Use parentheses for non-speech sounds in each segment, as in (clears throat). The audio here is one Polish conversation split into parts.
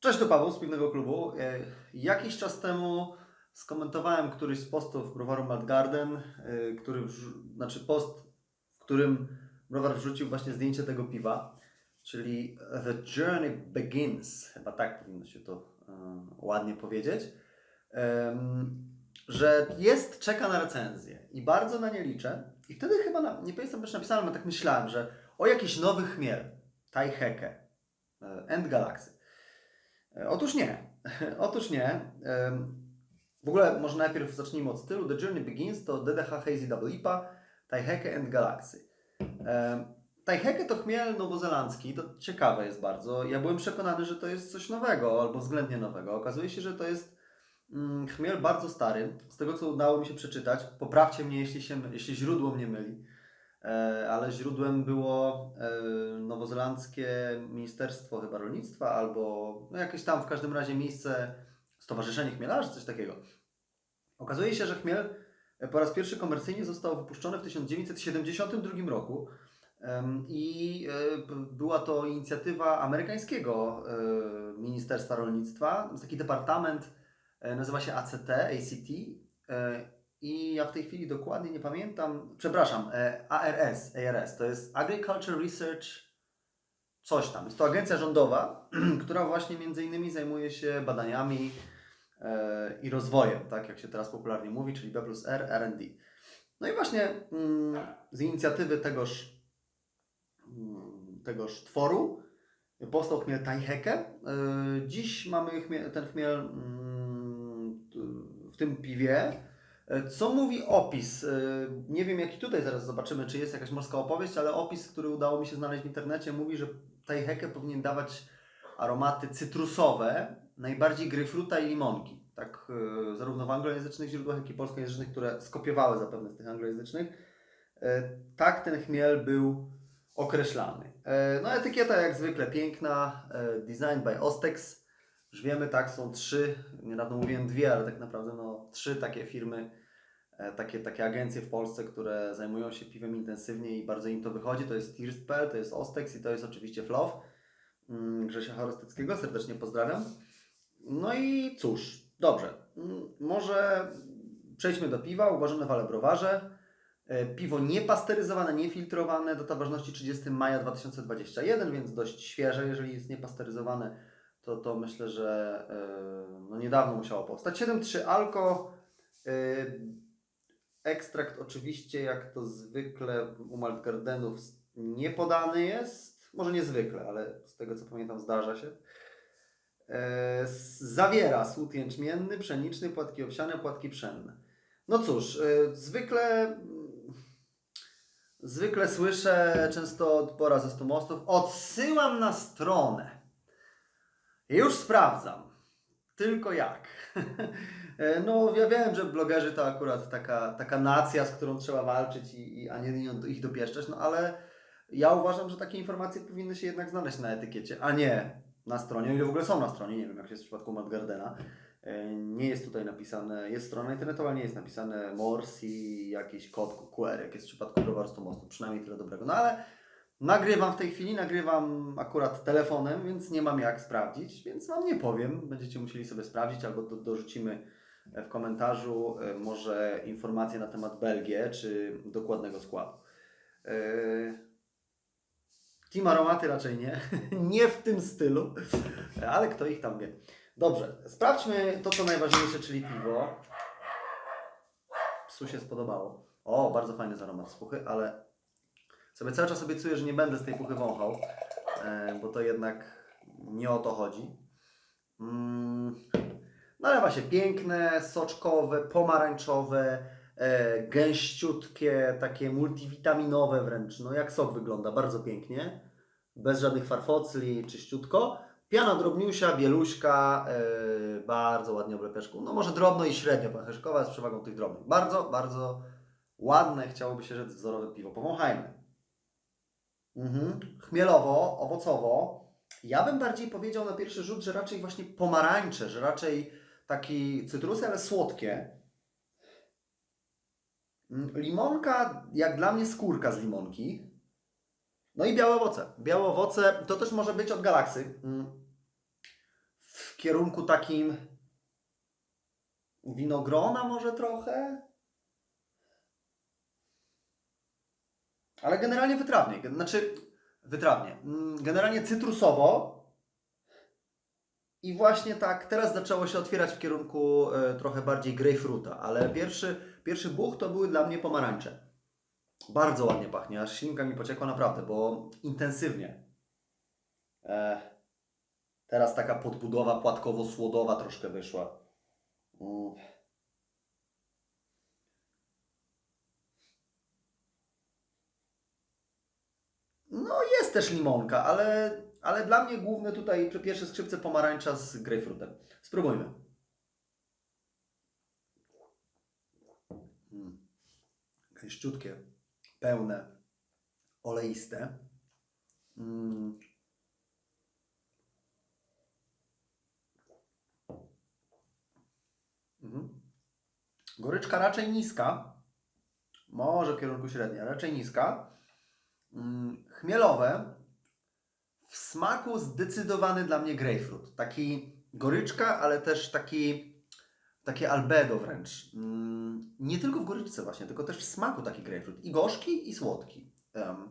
Cześć, to Paweł z Piwnego Klubu. E, Jakiś czas temu skomentowałem któryś z postów browaru Mad Garden, e, który, znaczy post, w którym browar wrzucił właśnie zdjęcie tego piwa, czyli The Journey Begins, chyba tak powinno się to e, ładnie powiedzieć, że jest, czeka na recenzję i bardzo na nie liczę. I wtedy chyba, na, nie pamiętam, czy napisałem, ale tak myślałem, że o jakiś nowy chmiel, Tai Heke, e, End Galaxy. E, Otóż nie. (laughs) Otóż nie. W ogóle może najpierw zacznijmy od stylu. The Journey Begins to DDH Hazy Double IPA, Taiheke and Galaxy. Em, Taiheke to chmiel nowozelandzki, to ciekawe jest bardzo. Ja byłem przekonany, że to jest coś nowego, albo względnie nowego. Okazuje się, że to jest chmiel bardzo stary. Z tego, co udało mi się przeczytać, poprawcie mnie, jeśli, się, jeśli źródło mnie myli, e, ale źródłem było e, nowozelandzkie Ministerstwo chyba Rolnictwa, albo no jakieś tam w każdym razie miejsce, Stowarzyszenie Chmielarzy, coś takiego. Okazuje się, że chmiel e, po raz pierwszy komercyjnie został wypuszczony w 1972 roku i była to inicjatywa amerykańskiego Ministerstwa Rolnictwa. Taki departament, nazywa się ACT, ACT e, i ja w tej chwili dokładnie nie pamiętam, przepraszam, e, ARS, ARS, to jest Agriculture Research coś tam. Jest to agencja rządowa, (clears throat) która właśnie między innymi zajmuje się badaniami e, i rozwojem, tak jak się teraz popularnie mówi, czyli B plus R, R&D. No i właśnie mm, z inicjatywy tegoż, mm, tegoż tworu powstał chmiel Taiheke. E, dziś mamy ten chmiel mm, w tym piwie. E, Co mówi opis? E, Nie wiem, jaki tutaj zaraz zobaczymy, czy jest jakaś morska opowieść, ale opis, który udało mi się znaleźć w internecie, mówi, że Taiheke powinien dawać aromaty cytrusowe, najbardziej gryfruta i limonki. Tak, e, zarówno w anglojęzycznych źródłach, jak i polskojęzycznych, które skopiowały zapewne z tych anglojęzycznych. Tak ten chmiel był określany. No etykieta jak zwykle piękna, design by Ostex. Już wiemy, tak, są trzy, niedawno mówiłem dwie, ale tak naprawdę no, trzy takie firmy, e, takie, takie agencje w Polsce, które zajmują się piwem intensywnie i bardzo im to wychodzi. To jest Tirspel, to jest Ostex i to jest oczywiście Flow. Mm, Grzesia Chorostyckiego, serdecznie pozdrawiam. No i cóż, dobrze, Mm, może przejdźmy do piwa, uważane w ale browarze. E, Piwo niepasteryzowane, niefiltrowane, data ważności 30 maja 2021, więc dość świeże, jeżeli jest niepasteryzowane, to, to myślę, że e, no niedawno musiało powstać. 7,3 alko, e, ekstrakt oczywiście jak to zwykle u Maltgardenów nie podany jest, może niezwykle, ale z tego co pamiętam zdarza się. E, Zawiera słód jęczmienny, pszeniczny, płatki owsiane, płatki pszenne. No cóż, zwykle, zwykle słyszę często od pora ze stu mostów, odsyłam na stronę. Już sprawdzam. Tylko jak? (laughs) E, No, ja wiem, że blogerzy to akurat taka, taka nacja, z którą trzeba walczyć, i, i, a nie ich dopieszczać, no ale ja uważam, że takie informacje powinny się jednak znaleźć na etykiecie, a nie na stronie, o ile w ogóle są na stronie, nie wiem jak jest w przypadku Matt Gardena. E, Nie jest tutaj napisane, jest strona internetowa, nie jest napisane Morse i jakiś kod QR, jak jest w przypadku Browarstwa Mostu, przynajmniej tyle dobrego. No ale nagrywam w tej chwili, nagrywam akurat telefonem, więc nie mam jak sprawdzić, więc Wam nie powiem. Będziecie musieli sobie sprawdzić albo do, dorzucimy w komentarzu e, może informacje na temat Belgii czy dokładnego składu. E, Team aromaty raczej nie, (laughs) nie w tym stylu, ale kto ich tam wie. Dobrze, sprawdźmy to, co najważniejsze, czyli piwo. Psu się spodobało. O, bardzo fajny aromat z puchy, ale sobie cały czas obiecuję, że nie będę z tej puchy wąchał, e, bo to jednak nie o to chodzi. Mm, nalewa się piękne, soczkowe, pomarańczowe, e, gęściutkie, takie multivitaminowe wręcz. No jak sok wygląda, bardzo pięknie. Bez żadnych farfocli, czyściutko. Piana drobniusia, bieluśka, e, bardzo ładnie oblepeszką. No może drobno i średnio pacheszkowa z przewagą tych drobnych. Bardzo, bardzo ładne, chciałoby się rzec wzorowe piwo. Powąchajmy. Mhm. Chmielowo, owocowo. Ja bym bardziej powiedział na pierwszy rzut, że raczej właśnie pomarańcze, że raczej taki cytrusy, ale słodkie. Mm, Limonka, jak dla mnie skórka z limonki. No i białe owoce. Białe owoce to też może być od galaksy. Mm. W kierunku takim winogrona może trochę. Ale generalnie wytrawnie. Znaczy, wytrawnie. Mm, Generalnie cytrusowo. I właśnie tak, teraz zaczęło się otwierać w kierunku e, trochę bardziej grejpfruta, ale pierwszy, pierwszy buch to były dla mnie pomarańcze. Bardzo ładnie pachnie, aż ślinka mi pociekła naprawdę, bo intensywnie. E, teraz taka podbudowa płatkowo-słodowa troszkę wyszła. Mm. No jest też limonka, ale, ale dla mnie główne tutaj pierwsze skrzypce pomarańcza z grejpfrutem. Spróbujmy. Mm. Gęściutkie, pełne, oleiste. Mm. Mhm. Goryczka raczej niska. Może w kierunku średniej, raczej niska. Chmielowe. W smaku zdecydowany dla mnie grapefruit. Taki goryczka, ale też taki, takie albedo wręcz. Mm, Nie tylko w goryczce właśnie, tylko też w smaku taki grapefruit. I gorzki, i słodki. Em.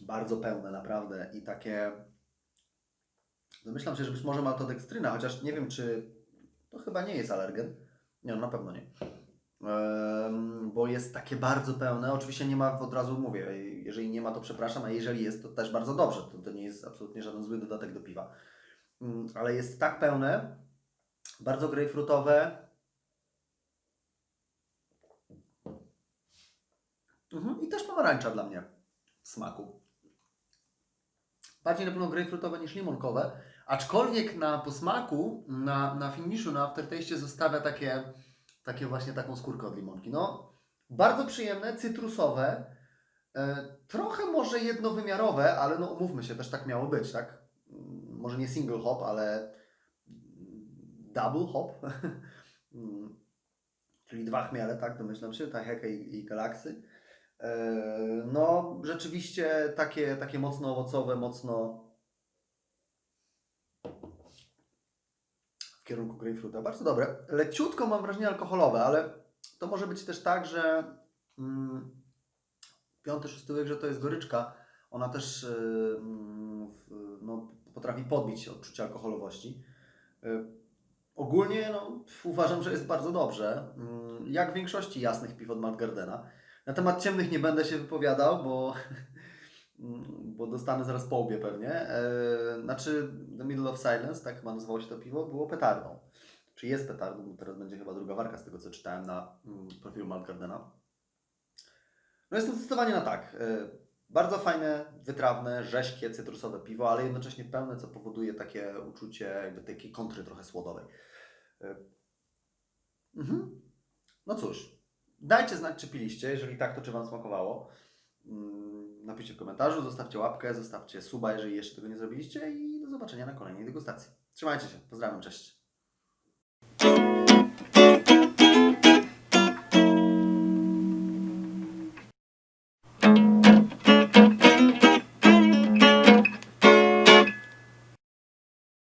Bardzo pełne naprawdę i takie... Domyślam się, że być może maltodekstryna, chociaż nie wiem, czy to chyba nie jest alergen. Nie, no na pewno nie. Bo jest takie bardzo pełne. Oczywiście nie ma, od razu mówię, jeżeli nie ma, to przepraszam, a jeżeli jest, to też bardzo dobrze. To, to nie jest absolutnie żaden zły dodatek do piwa. Mm, Ale jest tak pełne, bardzo grejpfrutowe. Mhm, I też pomarańcza dla mnie w smaku. Bardziej na pewno grejpfrutowe niż limonkowe, aczkolwiek na posmaku, na, na finiszu, na aftertaście zostawia takie, takie właśnie taką skórkę od limonki. No, bardzo przyjemne, cytrusowe, e, trochę może jednowymiarowe, ale no umówmy się, też tak miało być, tak? Mm, Może nie single hop, ale double hop, (laughs) Mm, czyli dwa chmiele, tak, domyślam się, ta Heka i, i Galaksy. E, No, rzeczywiście takie, takie mocno owocowe, mocno kierunku grapefruita. Bardzo dobre. Leciutko mam wrażenie alkoholowe, ale to może być też tak, że mm, piąty, szósty łyk, że to jest goryczka. Ona też y, mm, no, potrafi podbić odczucie alkoholowości. Y, ogólnie no, uważam, że jest bardzo dobrze. Mm, jak w większości jasnych piw od Matt Gardena. Na temat ciemnych nie będę się wypowiadał, bo (laughs) dostanę zaraz po łbie pewnie. E, znaczy, The Middle of Silence, tak chyba nazywało się to piwo, było petardą. Czy jest petardą, teraz będzie chyba druga warka z tego, co czytałem na mm, profilu Matt Gardena. No jest to zdecydowanie na tak. E, bardzo fajne, wytrawne, rześkie, cytrusowe piwo, ale jednocześnie pełne, co powoduje takie uczucie jakby takiej kontry trochę słodowej. E, Mhm. No cóż, dajcie znać, czy piliście. Jeżeli tak, to czy Wam smakowało. Napiszcie w komentarzu, zostawcie łapkę, zostawcie suba, jeżeli jeszcze tego nie zrobiliście i do zobaczenia na kolejnej degustacji. Trzymajcie się, pozdrawiam, cześć.